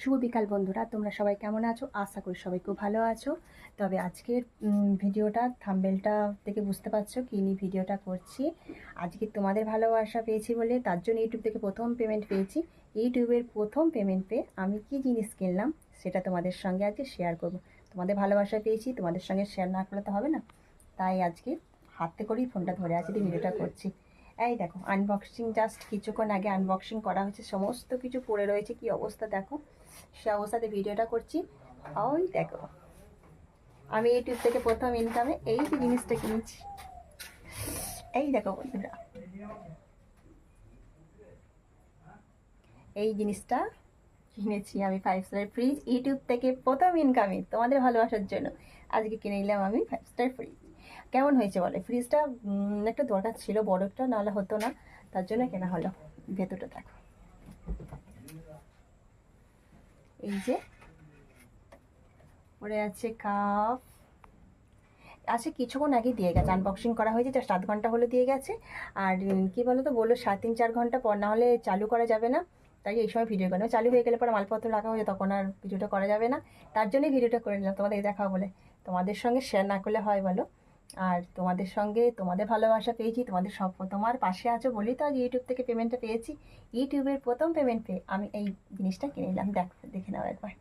শুভ বিকাল বন্ধুরা, তোমরা সবাই কেমন আছো? আশা করি সবাই খুব ভালো আছো। তবে আজকের ভিডিওটা, থাম্বেলটা থেকে বুঝতে পারছ কী নিয়ে ভিডিওটা করছি। আজকে তোমাদের ভালোবাসা পেয়েছি বলে, তার জন্য ইউটিউব থেকে প্রথম পেমেন্ট পেয়েছি। ইউটিউবের প্রথম পেমেন্ট পেয়ে আমি কি জিনিস কিনলাম, সেটা তোমাদের সঙ্গে আজকে শেয়ার করব। তোমাদের ভালোবাসা পেয়েছি, তোমাদের সঙ্গে শেয়ার না করলে তো হবে না। তাই আজকে হাতে করেই ফোনটা ধরে আছি ভিডিওটা করছি। এই দেখো আনবক্সিং জাস্ট কিছুক্ষণ আগে আনবক্সিং করা হয়েছে, সমস্ত কিছু পড়ে রয়েছে, কি অবস্থা দেখো। সে অবস্থাতে ভিডিওটা করছি। ওই দেখো, আমি ইউটিউব থেকে প্রথম ইনকামে এই জিনিসটা কিনেছি। এই দেখো বন্ধুরা, এই জিনিসটা কিনেছি আমি ফাইভ স্টার ফ্রিজ ইউটিউব থেকে প্রথম ইনকামে তোমাদের ভালোবাসার জন্য। আজকে কিনে নিলাম আমি ফাইভ স্টার ফ্রিজ কেমন হয়েছে বলে? ফ্রিজটা একটা দরকার ছিল, বড় একটা, নাহলে হতো না। তার জন্য কেনা হলো। ভেতরটা দেখো। এই যে পরে আছে কাপ আছে কিছুক্ষণ আগে দিয়ে গেছে। আনবক্সিং করা হয়েছে জাস্ট আধ ঘণ্টা হলে দিয়ে গেছে। আর কি বলো তো বলল সাত তিন চার ঘণ্টা পর, না হলে চালু করা যাবে না। তাই এই সময় ভিডিও করে চালু হয়ে গেলে পরে মালপত্র রাখা হয়ে তখন আর ভিডিওটা করা যাবে না। তার জন্যই ভিডিওটা করে নিলাম। তোমাদের দেখাও বলে। তোমাদের সঙ্গে শেয়ার না করলে হয় বলো। আর তোমাদের সঙ্গে তোমাদের ভালোবাসা পেয়েছি, তোমাদের সব তোমার পাশে আছো বলেই তো আজ ইউটিউব থেকে পেমেন্টটা পেয়েছি। ইউটিউবের প্রথম পেমেন্ট পেয়ে আমি এই জিনিসটা কিনে নিলাম। দেখ, দেখে নাও একবার।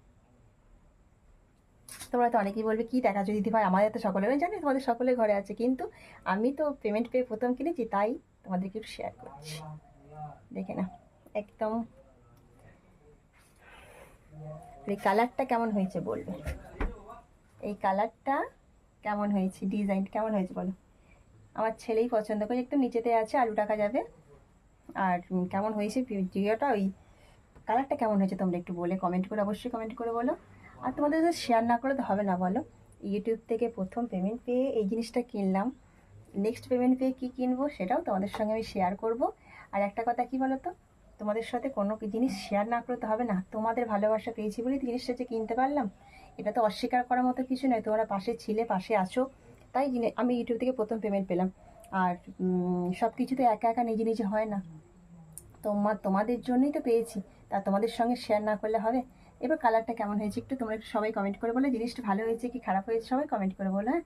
তোমরা তো অনেকেই বলবে, কি যদি দিদি ভাই? আমাদের তো সকলেরই জানি, তোমাদের সকলের ঘরে আছে। কিন্তু আমি তো পেমেন্ট পেয়ে প্রথম কিনেছি, তাই তোমাদেরকে একটু শেয়ার করছি। দেখে না একদম। এই কালারটা কেমন হয়েছে বলবে? এই কালারটা কেমন হয়েছে? ডিজাইন কেমন হয়েছে বলো? আমার ছেলেই পছন্দ করে, একটু নিচেতে আছে, আলু টাকা যাবে। আর কেমন হয়েছে ভিডিওটা ওই কালারটা কেমন হয়েছে তোমরা একটু বলে কমেন্ট করে, অবশ্যই কমেন্ট করে বলো। আর তোমাদের যদি শেয়ার না করলে তো হবে না বলো। ইউটিউব থেকে প্রথম পেমেন্ট পেয়ে এই জিনিসটা কিনলাম। নেক্সট পেমেন্ট পেয়ে কী কিনবো সেটাও তোমাদের সঙ্গে আমি শেয়ার করব। আর একটা কথা কি বলো তো? তোমাদের সাথে কোনো জিনিস শেয়ার না করতে হবে না। তোমাদের ভালোবাসা পেয়েছি বলেই জিনিসটা যে কিনতে পারলাম। এটা তো অস্বীকার করার মতো কিছু নয়, তোমরা পাশে ছিলে, পাশে আছো। তাই আমি ইউটিউব থেকে প্রথম পেমেন্ট পেলাম। আর সব কিছু তো একা একা নিজে নিজে হয় না। তোমার তোমাদের জন্যই তো পেয়েছি। তা তোমাদের সঙ্গে শেয়ার না করলে হবে? এবার কালারটা কেমন হয়েছে একটু তোমরা একটু সবাই কমেন্ট করে বলো। জিনিসটা ভালো হয়েছে কি খারাপ হয়েছে সবাই কমেন্ট করে বলো হ্যাঁ?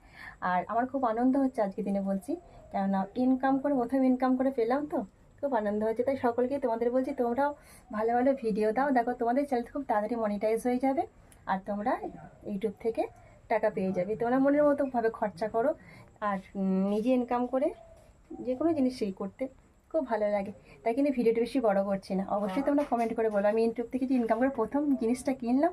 আর আমার খুব আনন্দ হচ্ছে আজকে দিনে বলছি। কেননা ইনকাম করে, প্রথম ইনকাম করে পেলাম তো, খুব আনন্দ হচ্ছে। তাই সকলকেই তোমাদের বলছি তোমরাও ভালো ভালো ভিডিও দাও। দেখো তোমাদের চ্যানেল খুব তাড়াতাড়ি মনিটাইজ হয়ে যাবে। আর তোমরা ইউটিউব থেকে টাকা পেয়ে যাবে। তোমরা মনের মতো ভাবে খরচা করো আর নিজে ইনকাম করে যে কোনো জিনিস সেই করতে খুব ভালো লাগে। তাই কিন্তু ভিডিওটা বেশি বড় করছি না। অবশ্যই তোমরা কমেন্ট করে বলো। আমি ইউটিউব থেকে যে ইনকাম করে প্রথম জিনিসটা কিনলাম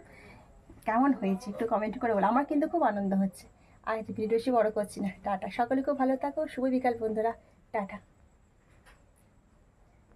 কেমন হয়েছে? একটু কমেন্ট করে বলো। আমার কিন্তু খুব আনন্দ হচ্ছে। আর ভিডিও বেশি বড় করছি না। টাটা। সকলে খুব ভালো থাকো। শুভ বিকাল বন্ধুরা। টাটা।